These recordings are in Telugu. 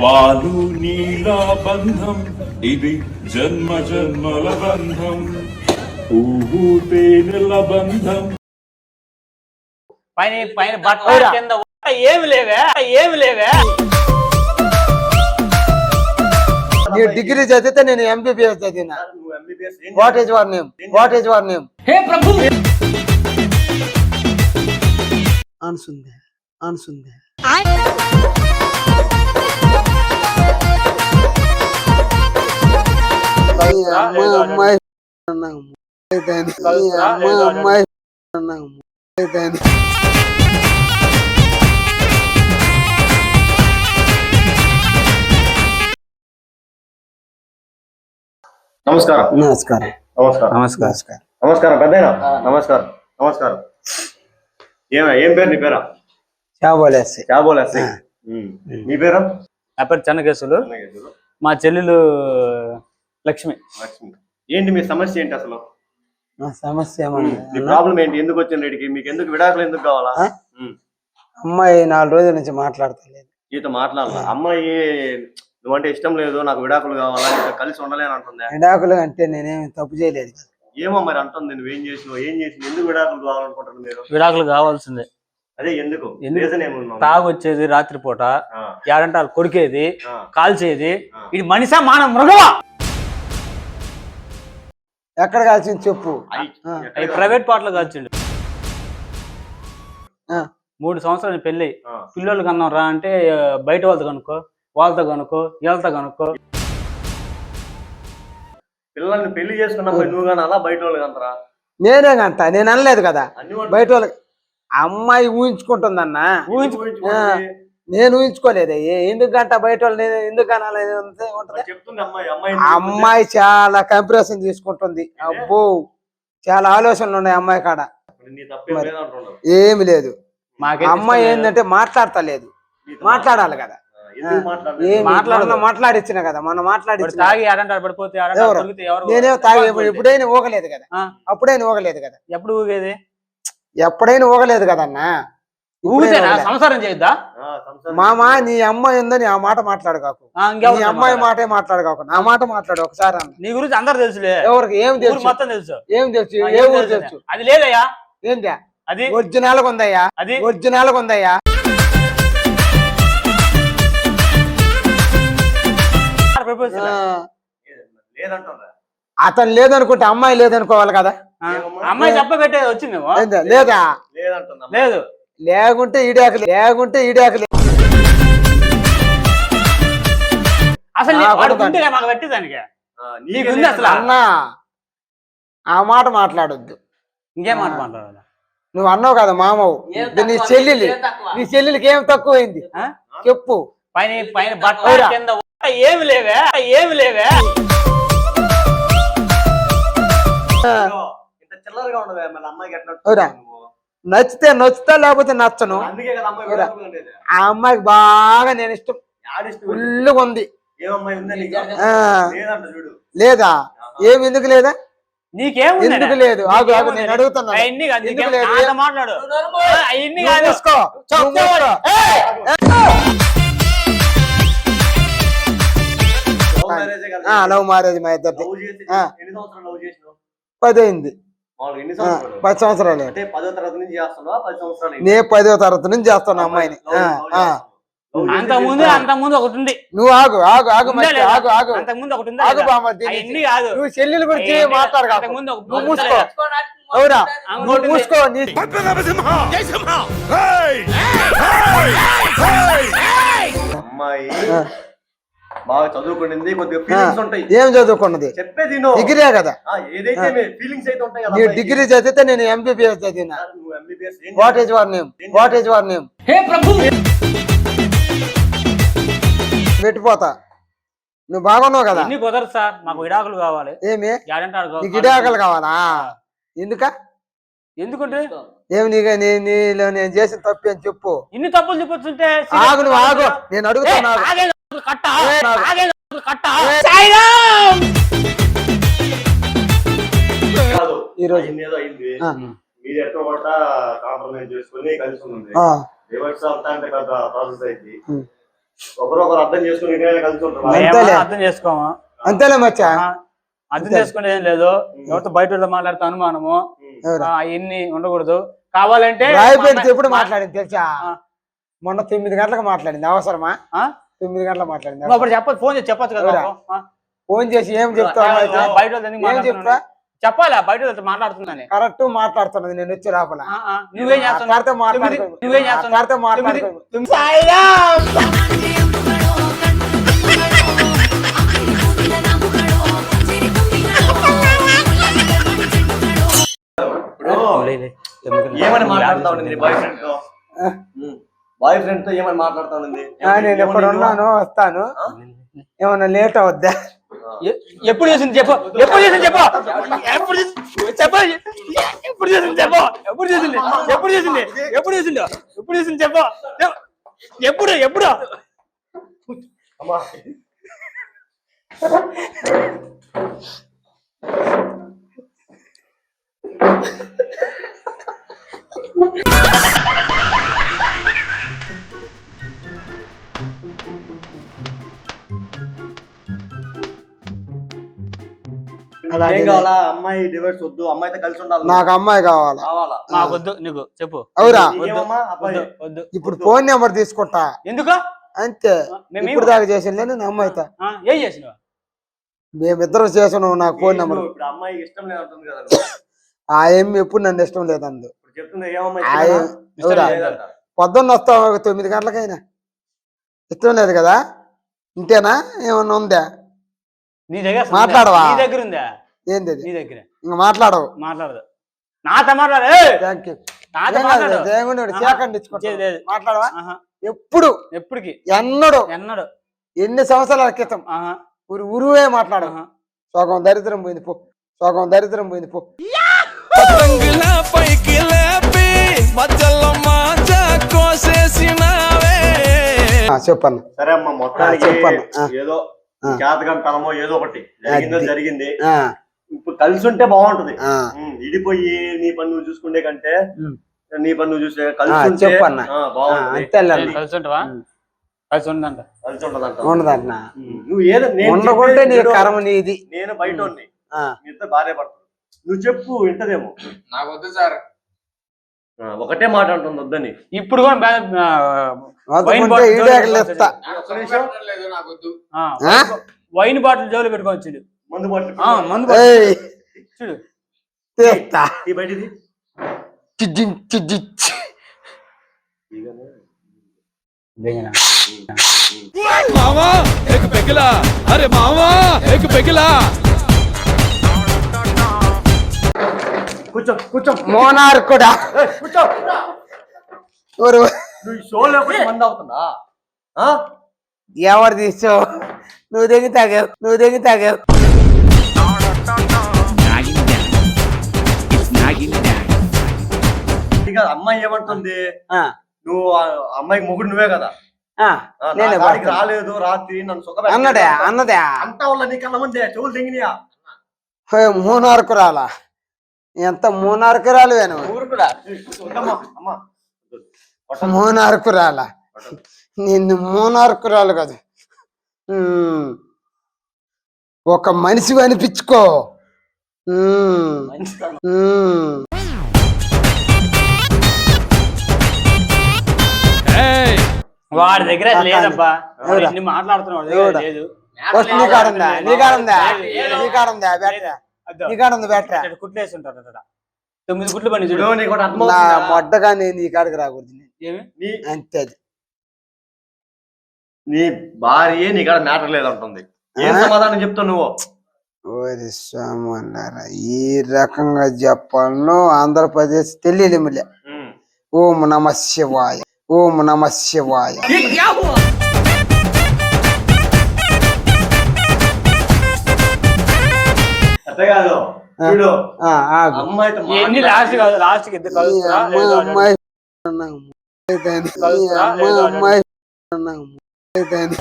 పాలు నీల బంధం. ఇది జన్మ జన్మల బంధం. పువ్వు తేనెల బంధం. పైన పైన బట్ట కింద ఏమి లేవే ఏమి లేవే. డిగ్రీ చదివితే నేను ఎంబీబీఎస్ చదివిన. నువ్వు ఎంబీబీఎస్ ఏం what is your name what is your name అన్సుందే అన్సుందే అమ్మాయి అమ్మాయి. అయితేంది. నమస్కారం. నమస్కారం. నమస్కారం. నమస్కారం. నమస్కారం పెద్దయినా నమస్కారం. నమస్కారం. ఏమ ఏం పేరు నీ పేరా? చాబోలేసి. క్యాబోలేసి నీ పేరు? నా పేరు చెన్నకేశులు. మా చెల్లెలు లక్ష్మి. లక్ష్మి. ఏంటి మీ సమస్య ఏంటి అసలు? నా సమస్య మీ ప్రాబ్లం ఏంటి? ఎందుకు వచ్చింది మీకు ఎందుకు విడాకులు ఎందుకు కావాలా? ఆ? ఉమ్. అమ్మాయి నాలుగు రోజుల నుంచి మాట్లాడతలేదు. నీతో మాట్లాడాల? అమ్మాయి నువ్వంటే ఇష్టం లేదు నాకు విడాకులు కావాలా నీతో కలిసి ఉండలేని అంటుందా? విడాకులు అంటే నేనేమి తప్పు చేయలేదు కదా. ఏమో మరి అంటుంది నువ్వేం చేసినావు ఏం చేసినావు ఎందుకు విడాకులు కావాలనుకుంటున్నారు మీరు? విడాకులు కావాల్సిందే. అదే ఎందుకు? ఎందుకు? రీజన్ ఏమున్నావు తాగొచ్చేది రాత్రిపూట ఆ, ఏడంటే వాళ్ళు కొరికేది. కాల్చేది. ఇది మనిషా మాన మృగమా? ఎక్కడ కాల్సింది చెప్పు. ప్రైవేట్ పాటలు కాల్చిండు. ఆ, మూడు సంవత్సరాలు పెళ్ళి. పిల్లలు కన్నాం రా అంటే బయట వాళ్ళతో కనుక్కో వాళ్ళతో కనుక్కో వీళ్ళతో కనుక్కో. పిల్లల్ని పెళ్ళి చేసుకున్నా నువ్వు కానీ అలా బయట వాళ్ళు కంతరా నేనే కంట నేను అనలేదు కదా. బయట వాళ్ళకి అమ్మాయి ఊహించుకుంటుందన్న. ఊహించు- ఊహించుకోండి. నేను ఊహించుకోలేదు. ఏ- ఎందుకు గంట బయట వాళ్ళు నేను ఎందుకు అనాలి అమ్మాయి చాలా కంప్రెషన్ తీసుకుంటుంది. అబ్బో చాలా ఆలోచనలు ఉన్నాయి అమ్మాయి కాడ. ఏమి లేదు. అమ్మాయి. ఏంటంటే మాట్లాడతలేదు. మాట్లాడాలి కదా. మాట్లాడదు. మొన్న మాట్లాడిచ్చిన కదా మొన్న వాడు మాట్లాడిచ్చిన తాగి ఆడంటాడు పడిపోతే ఆడంటాడు ఎవరు? దొరికితే ఎవరు? నేనే తాగి ఎప్పుడైనా ఊగలేదు కదా. అప్పుడైనా ఊగలేదు కదా. ఎప్పుడు ఊగేది? ఎప్పుడైనా ఊగలేదు కదన్నా. ఊగితేనా. సంసారం చేయొద్దా? ఆ, సంసారం మామ నీ అమ్మాయి ఉందని ఆ మాట మాట్లాడు కాకు. ఆ, ఇంకెవరు నీ అమ్మాయి? మాటే మాట్లాడు కాకు నా మాట మాట్లాడు ఒకసారి అన్న. నీ గురించి అందరు తెలుసులే. ఎవరికి? ఏం తెలుసు? మొత్తం తెలుసు. ఏం తెలుసు? ఏ ఊరు. తెలుసు? అది లేదయ్యా. ఏంటా? అది ఒరిజినల్ ఉందయ్యా? అది ఒరిజినల్ ఉందయ్యా? అతను లేదనుకుంటే అమ్మాయి లేదనుకోవాలి కదా? అమ్మాయి చెప్ప పెట్టేది వచ్చిందేమో. ఏందా? లేదా? లేదు. లేకుంటే ఈడాకలి లేకుంటే ఈడాకలి అసలు మాకు పెట్టేదానికి అసలు? అన్నా ఆ మాట మాట్లాడొద్దు. ఇంకేం మాట మాట్లాడాలి? నువ్వు అన్నావు కదా మామవు. నీ చెల్లెలి. నీ చెల్లెలికి ఏం తక్కువైంది? చెప్పు. పైన పైన బట్ట ఏమి లేవే? ఏమి లేవే? ఇంత చిల్లరగా ఉండవే మళ్ళీ అమ్మాయికి ఎట్లా? నచ్చితే నచ్చుతా లేకపోతే నచ్చను. ఆ అమ్మాయికి బాగా నేను ఇష్టం? ఫుల్గా ఉంది. నీకు? లేదా? ఏమి ఎందుకు లేదా? నీకేముంది ఎందుకు లేదు? ఆగు ఆగు నేను అడుగుతున్నా. ఎందుకు నీకేం లేదు? మాట్లాడు. అవన్నీ. లవ్ మ్యారేజే మా ఇద్దరిది. లవ్ పది సంవత్సరాలు? పది సంవత్సరాలు. అంటే పదో తరగతి నుంచి చేస్తున్నావా? పది సంవత్సరాలు నే పదో తరగతి నుంచి చేస్తాను అమ్మాయిని. ఆ, ఆ. అంత ముందు అంత ముందు ఒకటి ఉంది. నువ్వు ఆగు ఆగు ఆగు మంచి? ఆగు ఆగు. అంత ముందు ఒకటి ఉంది ఆగు కాదు. నువ్వు చెల్లెల గురించి మాట్లాడు అంత కాకు. ముందు ఒక- నువ్వు మూసుకో. అవురా నువ్వు ఇంకోటి మూసుకో నీ అమ్మాయి బాగా చదువుకునింది కొద్దిగా ఫీలింగ్స్ ఉంటాయి. ఏం చదువుకున్నది చెప్పేది కదా? ఆ, ఏదైతే ఫీలింగ్స్ అయితే ఉంటాయి కదా నీ అమ్మాయికి. డిగ్రీ చదివితే నేను ఎంబీబీఎస్ చదివిన? What is your name what is your name పెట్టిపోతా. నువ్వు బాగున్నావు కదా? కుదరదు సార్ మాకు విడాకులు కావాలి. ఏమి? నీకు ఇడాకలు కావాలా? ఎందుక? ఎందుకంటే? ఏమి నీకు నీ- నీలో నేను చేసిన తప్పు అని చెప్పు? ఇన్ని తప్పులు చూపించుంటే ఆగు నువ్వు ఆగు. నేను అడుగుతున్నా. కట్ట ఏ, ఆగు. ఆగేది కట్ట ఏ. సాయిరామ్! కాదు. ఈ రోజు. అయింది ఏదో అయింది ఆ, మీరు ఎట్లా కొట్ట కాంప్రమైజ్ చేసుకుని కలిసి ఉంది ఆ, రివర్స్ అంతా అంటే పెద్ద ప్రాసెస్ అయింది ఉమ్. ఒకరొకరు అర్థం చేసుకుని ఇకైనా కలిసి ఉంటారు మేము అంతేలే. అర్థం చేసుకోము అంతేలే మచ్చా అర్థం చేసుకునేది ఏం లేదు ఎవరితో బయట మాట్లాడితే అనుమానము ఇన్ని ఉండకూడదు కావాలంటే రాయపేట మాట్లాడింది తెలుసా. మొన్న తొమ్మిది గంటలకు మాట్లాడింది అవసరమా ఆ? తొమ్మిది గంటలకు మాట్లాడింది. అప్పుడు చెప్పదు ఫోన్ చేసి చెప్పొచ్చు కదా ఫోన్ చేసి ఏం అయితే? బయట ఏం మాట్లాడుతున్నావు? చెప్తా? చెప్పాలా? బయట మాట్లాడుతుందని కరెక్ట్ మాట్లాడుతున్నది నేను వచ్చి లోపల. నువ్వేం చేస్తున్నావు? మాట్లాడితే మాట్లాడుకో తొమ్మిది- నువ్వేం చేస్తున్నావు? మాట్లాడితే తొమ్మిది- మాట్లాడుకో తొమ్మిది- ఇప్పుడు ఏమని మాట్లాడుతా ఉండింది బాయ్ ఫ్రెండ్తో బాయ్ ఫ్రెండ్తో ఏమని మాట్లాడుతా ఉండింది ఆ, నేను ఎప్పుడు ఉన్నాను వస్తాను. ఏమన్నా లేట్ అవుద్దా? ఎప్పుడు చేసింది చెప్పు. ఎప్పుడు చేసింది చెప్పు. ఎప్పుడు చేసింది చెప్పు. ఎప్పుడు చేసింది చెప్పు. ఎప్పుడు చేసింది? ఎప్పుడు చేసింది? ఎప్పుడు చేసింది? ఎప్పుడు చేసింది చెప్పు చెప్పు. ఎప్పుడు ఎప్పుడు? అమ్మా. ఏం కావాలా? అమ్మాయి వద్దు అమ్మాయితో కలిసి ఉండాలి. నాకు అమ్మాయి కావాలా? కావాలా? మాకొద్దు నీకు చెప్పు. అవురా? నీకేమమ్మా? అబ్బాయి. వద్దు. వద్దు. ఇప్పుడు ఫోన్ నెంబర్ తీసుకుంటా. ఎందుకు? అంతే. మేము ఇప్పుడు దాకా చేసిందే నేను అమ్మాయితో. ఆ, ఏం చేసినావు? మేమిద్దరం చేసాను నాకు ఫోన్ నెంబర్ ఇప్పుడు అమ్మాయికి ఇష్టం లేదు కదా నువ్వు. ఆ ఏమి ఎప్పుడు నన్ను ఇష్టం లేదందు. ఇప్పుడు చెప్తుంది ఏమమ్మా ఆ ఇష్టమేనా? ఏం- ఎవరా? లేదంట. పొద్దున్న వస్తావు ఒక తొమ్మిది గంటలకైనా. ఇష్టం లేదు కదా? ఇంతేనా? ఏమన్నా ఉందా? నీ దగ్గర ఉందా? మాట్లాడవా? నీ దగ్గర ఉందా? ఏంది అది? నీ దగ్గర. ఇంకా మాట్లాడవు. మాట్లాడదు. నాతో మాట్లాడు మాట్లాడు. సేకండి. మాట్లాడవా. ఎప్పుడు? ఎప్పటికి? ఎన్నడు? ఎన్నడు. ఎన్ని సంవత్సరాల క్రితం? ఆహా. ఊరు ఉరువే మాట్లాడవు. ఆహా. సగం దరిద్రం పోయింది పో. సగం దరిద్రం పోయింది పో. పైకి లేపి మధ్యలో మాంజ కోసేసినావే. ఆ, చెప్పన్న. సరే అమ్మా మొత్తానికి చెప్పాను. ఆ. ఏదో. జాతకం తలమో ఏదో ఒకటి జరిగిందో. జరిగింది. ఆ, ఇప్పుడు కలిసి ఉంటే బాగుంటది ఇడిపోయి నీ పని నువ్వు చూసుకునే కంటే. నీ పని నువ్వు చూసే కలిసి ఉంటే బాగుంటది. కలిసి ఉంటావా. కలిసి ఉందంట కలిసి ఉమ్, నువ్వు ఏదో నేను ఉండకుంటే నీ కర్మ నీది. నేను బయట ఉన్ని మీ ఇద్దరు భార్య భర్తలు. నువ్వు చెప్పు వింటదేమో. నాకు వద్దు సార్. ఒకటే మాట అంటుంది వద్దని. ఇప్పుడు కూడా వైన్ బాటిల్ జోలు చూడు మందు బాటిల్ ఆ, మందు బాటిల్ చూడు. తీస్తా. ఈ బయటిది. ఎక్ పెగిలా అరే మావా ఎక్ పెగిలా కూర్చో కూర్చో. మోనార్ కూడా. ఏయ్, కూర్చో. ఊరు నువ్వు ఈ షో లేకపోతే మంది? ఎవరు తీసావు నువ్వు దిగి తాగావు నువ్వు దిగి తాగావు అమ్మాయి ఏమంటుంది? ఆ, నువ్వు ఆ అమ్మాయికి మొగుడు నువ్వే కదా? నేనే. రాలేదు రాత్రి నన్ను అన్నదే అన్నదే. అంతా వల్ల నీ కళ్ళ ముందే చెవులు తెంగినాయా? మూనార్కు రాలా. ఎంత మూనార్కు రాలువేను ఊరు కూడా ఏయ్, వద్దమ్మా, అమ్మా. కొట్టమ్మా. మూనార్కు రాలా నిన్ను మూనార్కు రాలు కదా. ఉమ్. ఒక మనిషి అనిపించుకో. వాడి దగ్గర లేదబ్బా. మాట్లాడుతున్నాడు వాడి దగ్గర ఎవడా? లేదు. ఫస్ట్ నీ కాడుందా? నీ కాడుందా? లేదు. నీ కాడుందా? బ్యాటరీ? అద్దో. నీ కాడుంది బ్యాటరీ. ఇక్కడ కుట్లేసి ఉంటాడు అక్కడ తొమ్మిది గుట్లు పని చూడు. ఇప్పుడు నీకు ఒకటి నా అర్థమవుతుందా? మొడ్డగా నేను నీ కాడికి రాకూడదు ఏమి? నీ అంతే అది. నీ భార్య నీ కాడ మ్యాటర్ లేదంటుంది. ఏం ఆ? సమాధానం చెప్తావు నువ్వు? ఓరి సోమన్నారా ఈ రకంగా చెప్పాలను ఆంధ్రప్రదేశ్ తెలియదు మళ్ళీ ఉమ్. ఓం నమ శివాయ ఓం నమ శివాయ. అమ్మాయి నాకు ముద్దైతేంది.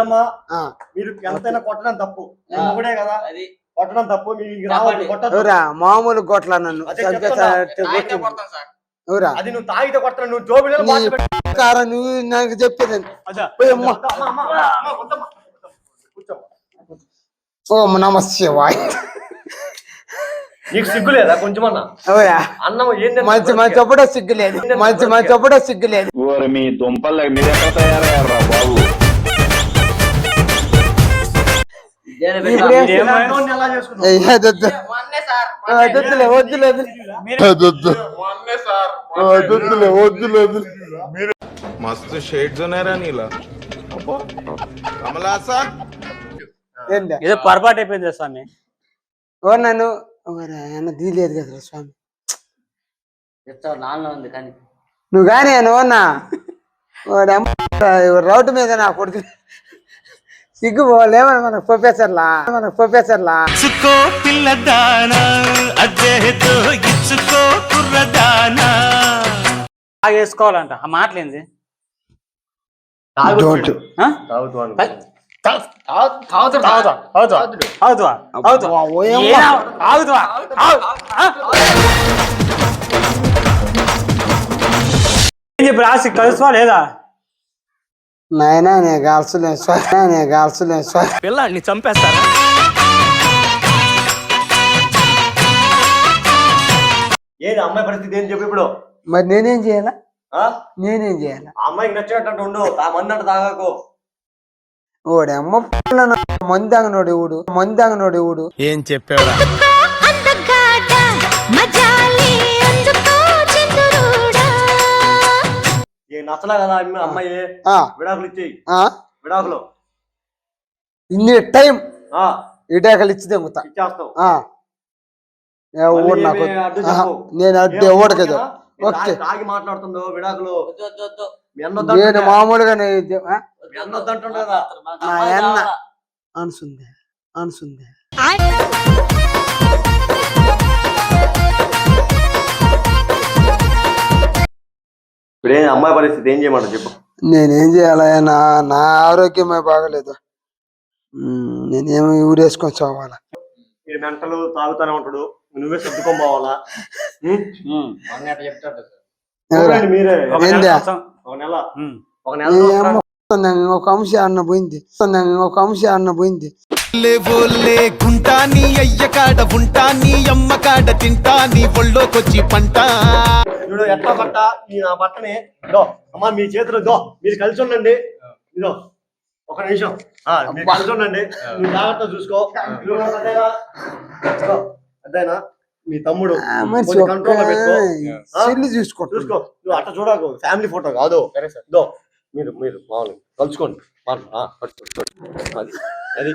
అమ్మా, ఆ, మీరు ఎంతైనా కొట్టడం తప్పు. నేను ఒకటే కదా. కొట్టడం తప్పు. మామూలు కొట్ల నన్ను. అదే నువ్వు తాగితే కొడతాను నువ్వు జోబిలో. కారం నువ్వు నాకు చెప్పేది. ఓం నమ శివాయ నీకు సిగ్గు లేదా కొంచెమన్నా? ఓయా అన్నం ఏం తింటున్నావు? మంచి మంచి అప్పుడే సిగ్గులేదు. మంచి మంచి అప్పుడే సిగ్గులేదు. ఓరి మీ దుంపలు మీరు ఎక్కడ తయారయ్యారా బాబు? ఇప్పుడు ఏం నేను అన్నోన్ని ఎలా చేసుకున్నావు? ఏయ్, వద్దు. ఆ, వద్దులే వద్దులే. వద్దులే. వద్దులే వద్దులే వద్దులే. मस्त शेड जो नाही राणीला कमला असा ఏందా ఏదో పొరపాటు అయిపోయింది స్వామి ఓ నన్ను ఓరా, ఆయన దీలేదు కదా స్వామి నాన్న ఉంది కానీ నువ్వు కానీ ఆయన ఓనా వాడు అమ్మ రౌట్ మీద నా కొడుకు సిగ్గు పోలేమని మనకు ప్రొఫెసర్లా మనకు ప్రొఫెసర్లా ఇచ్చుకో పిల్లదానా అద్దెతో ఇచ్చుకో కుర్రదానా బాగా వేసుకోవాలంట ఆ మాటలేంది ఆ? ఏం చెప్పి రాసి కలుసుకోవా లేదా? నాయనా నేను కాల్చలేను స్వామి పిల్లాడిని చంపేస్తారా? ఏది అమ్మాయి పరిస్థితి ఏం చెప్పు ఇప్పుడు? మరి నేనేం చేయాలా? నేనేం చేయాలా? ఆ అమ్మాయికి నచ్చేటట్టు ఉండు ఆ మంది అంటే తాగాకు. ఓడి అమ్మ మందాగనోడు ఊడు మందాగనోడు ఊడు ఏం చెప్పాడా నచ్చలా కదా అమ్మాయి? విడాకులు ఇచ్చేయి. ఆ, విడాకులు. ఇన్ని టైం ఆ. ఇటాకలు ఇచ్చి ఇచ్చేస్తావు. నేను అడ్డు ఎవడు కదా. తాగి- మాట్లాడుతుందో విడాకులు? నేను. మామూలుగా అనుసుంది అనుసుంది. ఇప్పుడు ఏం అమ్మాయి పరిస్థితి ఏం చేయమంటావు చెప్పు. నేనేం చేయాలా? నా నా ఆరోగ్యమే బాగలేదు. నేనేమి ఊరేసుకొని చావాలా? ఈ మెంటలు తాగుతానే ఉంటాడు. నువ్వే సర్దుకొని పోవాలా? ఒక అంశ అన్న పోయింది ఒక అంశ అన్న పోయింది. గుంటా నీ అయ్య కాడ ఉంటా నీ అమ్మ కాడ తింటా నీ ఒళ్ళోకొచ్చి పంట. చూడు ఎట్లా బట్ట? ఈ నా బట్టని దో అమ్మా మీ చేతిలో దో మీరు కలిసి ఉండండి. ఇదో ఒక నిమిషం. ఆ, మీరు కలిసి ఉండండి. నువ్వు జాగ్రత్త చూసుకో. పెద్దయినా, మీ తమ్ముడు? సెల్లు చూసుకో చూసుకో. నువ్వు అట్లా చూడకు. ఫ్యామిలీ ఫోటో కాదు. దో మీరు మీరు మామూలు. కలుసుకోండి. అది. అది